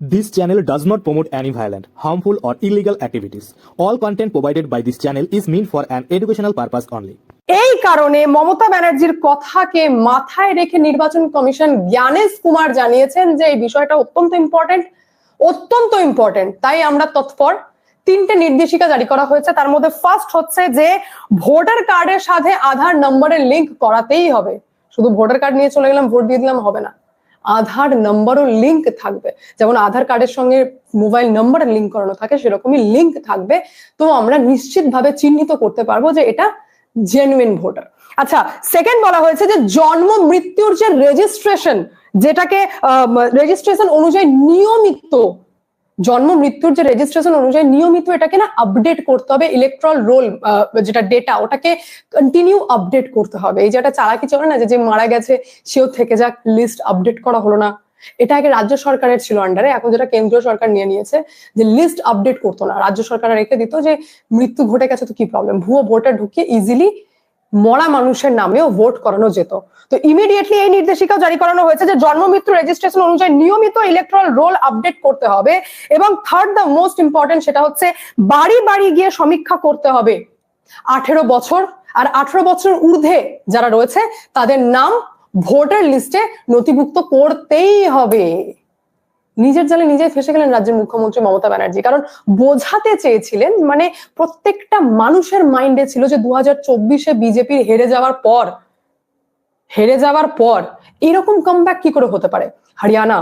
This channel does not promote any violent, harmful, or illegal activities. All content provided by this channel is meant for an educational purpose only. এই কারণে মমতা ব্যানার্জির কথাকে মাথায় রেখে নির্বাচন commission Gyanesh Kumar জানিয়েছেন যে এই বিষয়টা অত্যন্ত ইম্পর্টেন্ট অত্যন্ত ইম্পর্টেন্ট তাই আমরা তৎপর তিনটে নির্দেশিকা জারি করা হয়েছে তার মধ্যে ফার্স্ট হচ্ছে যে ভোটার কার্ডের সাথে আধার নম্বরের লিংক করাতেই হবে শুধু ভোটার কার্ড নিয়ে চলে গেলাম ভোট দিয়ে দিলাম হবে না আধার নাম্বারও লিংক থাকবে। যেমন আধার কার্ডের সঙ্গে মোবাইল নাম্বার লিঙ্ক করানো থাকে, সেরকমই লিঙ্ক থাকবে। তো আমরা নিশ্চিতভাবে চিহ্নিত করতে পারব যে এটা জেনুইন ভোটার আচ্ছা সেকেন্ড বলা হয়েছে যে জন্ম মৃত্যুর যে রেজিস্ট্রেশন যেটাকে রেজিস্ট্রেশন অনুযায়ী নিয়মিত জন্ম, মৃত্যুর যে রেজিস্ট্রেশন অনুযায়ী নিয়মিত এটাকে না আপডেট করতে হবে ইলেকট্রল রোল যেটা ডেটা ওটাকে কন্টিনিউ আপডেট করতে হবে। এই যে একটা চালাকি চলে না যে মারা গেছে, সেও থেকে যাক লিস্ট আপডেট করা হলো না। এটা আগে রাজ্য সরকারের ছিল আন্ডারে এখন যেটা কেন্দ্রীয় সরকার নিয়ে নিয়েছে, যে লিস্ট আপডেট করতো না। রাজ্য সরকার রেখে দিত যে, মৃত্যু ঘটে গেছে তো কি প্রবলেম ভুয়ো ভোটার ঢুকিয়ে ইজিলি মরা মানুষের নামেও ভোট করানো যেত। তো ইমিডিয়েটলি এই নির্দেশিকাও জারি করানো হয়েছে যে জন্ম, মৃত্যু রেজিস্ট্রেশন অনুযায়ী নিয়মিত ইলেকট্রাল রোল আপডেট করতে হবে এবং থার্ড দ্য মোস্ট ইম্পর্টেন্ট সেটা হচ্ছে বাড়ি বাড়ি গিয়ে সমীক্ষা করতে হবে। আঠেরো বছর আর আঠেরো বছর ঊর্ধ্বে যারা রয়েছে, তাদের নাম ভোটার লিস্টে নথিভুক্ত করতেই হবে। নিজের জালে নিজেই ফেসে গেলেন রাজ্যের মুখ্যমন্ত্রী মমতা ব্যানার্জি। কারণ বোঝাতে চেয়েছিলেন মানে প্রত্যেকটা মানুষের মাইন্ডে ছিল যে দু হাজার চব্বিশে বিজেপির হেরে যাওয়ার পর, হেরে যাওয়ার পর এরকম কমব্যাক কি করে হতে পারে? হরিয়ানা,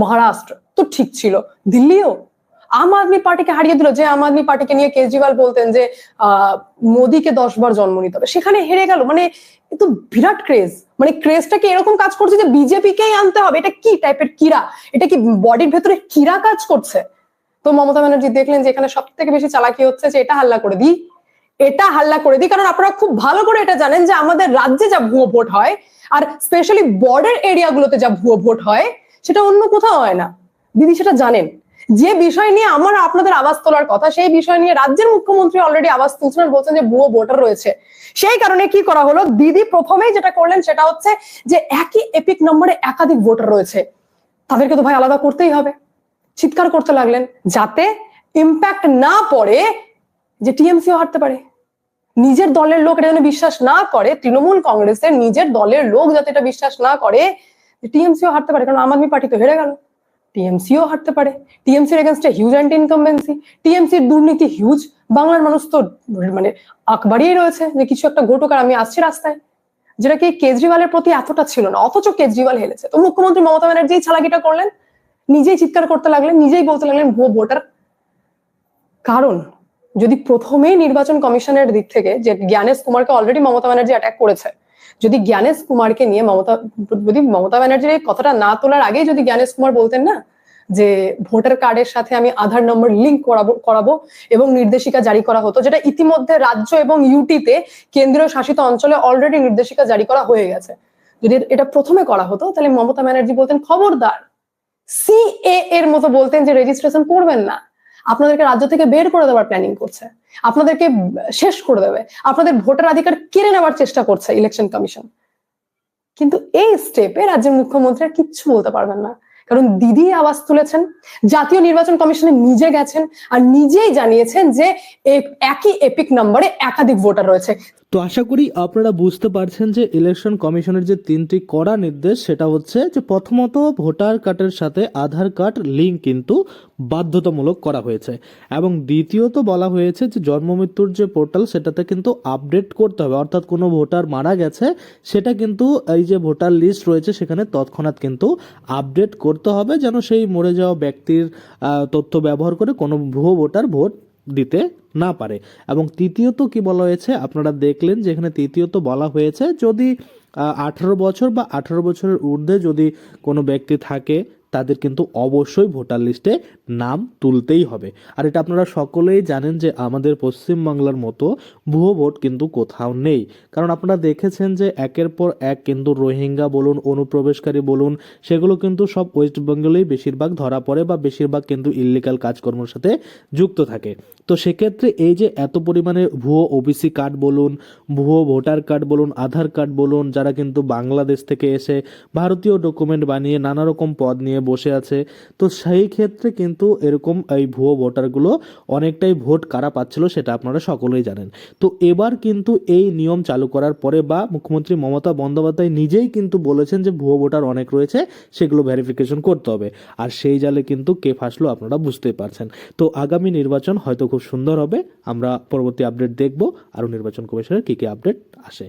মহারাষ্ট্র তো ঠিক ছিল, দিল্লিও আম আদমি পার্টিকে হারিয়ে দিল, যে আম আদমি পার্টিকে নিয়ে কেজরিওয়াল বলতেন যে মোদীকে দশ বার জন্ম নিতে হবে। সেখানে হেরে গেল। মানে তো বিরাট ক্রেজ মানে ক্রেজটাকে এরকম কাজ করছে যে বিজেপি বিজেপিকেই আনতে হবে? এটা কি টাইপের কিরা? এটা কি বডির ভেতরে কিরা কাজ করছে? তো মমতা ব্যানার্জি দেখলেন যে এখানে সব থেকে বেশি চালাকি হচ্ছে যে, এটা হাল্লা করে দিই। এটা হাল্লা করে দিই। কারণ আপনারা খুব ভালো করে এটা জানেন যে, আমাদের রাজ্যে যা ভুয়ো ভোট হয়, আর স্পেশালি বর্ডার এরিয়াগুলোতে যা ভুয়ো ভোট হয়, সেটা অন্য কোথাও হয় না। দিদি সেটা জানেন। যে বিষয় নিয়ে আমার আপনাদের আওয়াজ তোলার কথা, সেই বিষয় নিয়ে রাজ্যের মুখ্যমন্ত্রী অলরেডি আওয়াজ তুলছেন বলছেন যে ভুয়ো ভোটার রয়েছে। সেই কারণে কি করা হলো? দিদি প্রথমেই যেটা করলেন সেটা হচ্ছে যে একই এপিক নম্বরে একাধিক ভোটার রয়েছে। তাদেরকে তো ভাই আলাদা করতেই হবে। চিৎকার করতে লাগলেন যাতে ইম্প্যাক্ট না পড়ে যে টিএমসিও হারতে পারে। নিজের দলের লোক এটা যেন বিশ্বাস না করে, তৃণমূল কংগ্রেসের নিজের দলের লোক যাতে এটা বিশ্বাস না করে টিএমসিও হারতে পারে, কারণ আম আদমি পার্টি তো হেরে গেল। টিএমসিও হারতে পারে, টিএমসির এগেনস্টে হিউজ অ্যান্টি ইনকামবেন্সি টিএমসির দুর্নীতি হিউজ বাংলার মানুষ তো মানে আকবারিয়েই রয়েছে যে কিছু একটা ঘটুক আর আমি আসছি রাস্তায়। যেটা কি কেজরিওয়ালের প্রতি এতটা ছিল না, অথচ কেজরিওয়াল হেলেছে তো মুখ্যমন্ত্রী মমতা ব্যানার্জি ছালাকিটা করলেন, নিজেই চিৎকার করতে লাগলেন, নিজেই বলতে লাগলেন ভুয়ো ভোটার। কারণ, যদি প্রথমেই নির্বাচন কমিশনের দিক থেকে যে জ্ঞানেশ কুমারকে অলরেডি মমতা ব্যানার্জি অ্যাটাক করেছে যদি জ্ঞানেশ কুমারকে নিয়ে মমতা যদি মমতা ব্যানার্জির এই কথাটা না তোলার আগেই যদি জ্ঞানেশ কুমার বলতেন না যে ভোটার কার্ডের সাথে আমি আধার নম্বর লিঙ্ক করাবো করাবো এবং নির্দেশিকা জারি করা হতো, যেটা ইতিমধ্যে রাজ্য এবং ইউটিতে কেন্দ্রীয় শাসিত অঞ্চলে অলরেডি নির্দেশিকা জারি করা হয়ে গেছে। যদি এটা প্রথমে করা হতো, তাহলে মমতা ব্যানার্জি বলতেন, খবরদার সিএ এর মতো বলতেন যে রেজিস্ট্রেশন করবেন না। আপনাদেরকে রাজ্য থেকে বের করে দেওয়ার প্ল্যানিং করছে। আপনাদেরকে শেষ করে দেবে। আপনাদের ভোটার অধিকার কেড়ে নেওয়ার চেষ্টা করছে ইলেকশন কমিশন কিন্তু এই স্টেপে রাজ্যের মুখ্যমন্ত্রী আর কিচ্ছু বলতে পারবেন না। কারণ দিদি আওয়াজ তুলেছেন, জাতীয় নির্বাচন কমিশনে নিজে গেছেন আর নিজেই জানিয়েছেন যে একই এপিক নম্বরে একাধিক ভোটার রয়েছে। তো আশা করি আপনারা বুঝতে পারছেন যে ইলেকশন কমিশনের যে তিনটি কড়া নির্দেশ, সেটা হচ্ছে যে প্রথমত ভোটার কার্ডের সাথে আধার কার্ড লিঙ্ক কিন্তু বাধ্যতামূলক করা হয়েছে। এবং দ্বিতীয়ত বলা হয়েছে যে জন্ম মৃত্যুর যে পোর্টাল সেটাতে কিন্তু আপডেট করতে হবে। অর্থাৎ কোনো ভোটার মারা গেছে, সেটা কিন্তু এই যে ভোটার লিস্ট রয়েছে, সেখানে তৎক্ষণাৎ কিন্তু আপডেট করতে হবে যেন সেই মরে যাওয়া ব্যক্তির তথ্য ব্যবহার করে কোনো ভুয়ো ভোটার ভোট দিতে না পারে। এবং তৃতীয়ত কি বলা হয়েছে? আপনারা দেখলেন যে এখানে তৃতীয়ত বলা হয়েছে, যদি আঠারো বছর বা আঠারো বছরের ঊর্ধ্বে যদি কোনো ব্যক্তি থাকে তাদের কিন্তু অবশ্যই ভোটার লিস্টে নাম তুলতেই হবে। আর এটা আপনারা সকলেই জানেন যে আমাদের পশ্চিমবাংলার মতো ভুয়ো ভোট কিন্তু কোথাও নেই। কারণ আপনারা দেখেছেন যে একের পর এক কিন্তু রোহিঙ্গা বলুন, অনুপ্রবেশকারী বলুন, সেগুলো কিন্তু সব ওয়েস্ট বেঙ্গলেই বেশিরভাগ ধরা পড়ে বা বেশিরভাগ কিন্তু ইলিগাল কাজকর্মের সাথে যুক্ত থাকে। তো সেক্ষেত্রে এই যে এত পরিমাণে ভুয়ো ওবিসি কার্ড বলুন, ভুয়ো ভোটার কার্ড বলুন, আধার কার্ড বলুন, যারা কিন্তু বাংলাদেশ থেকে এসে ভারতীয় ডকুমেন্ট বানিয়ে নানা রকম পদ নিয়ে নিয়ে বসে আছে। তো সেই ক্ষেত্রে কিন্তু এরকম এই ভুয়ো ভোটারগুলো অনেকটাই ভোট কারা পাচ্ছিল সেটা আপনারা সকলেই জানেন। তো এবার কিন্তু এই নিয়ম চালু করার পরে বা মুখ্যমন্ত্রী মমতা বন্দ্যোপাধ্যায় নিজেই কিন্তু বলেছেন যে ভুয়ো ভোটার অনেক রয়েছে, সেগুলো ভেরিফিকেশন করতে হবে। আর সেই জালে কিন্তু কে ফাঁসলো আপনারা বুঝতেই পারছেন। তো আগামী নির্বাচন হয়তো খুব সুন্দর হবে, আমরা পরবর্তী আপডেট দেখব। আরও নির্বাচন কমিশনের কী কী আপডেট আসে।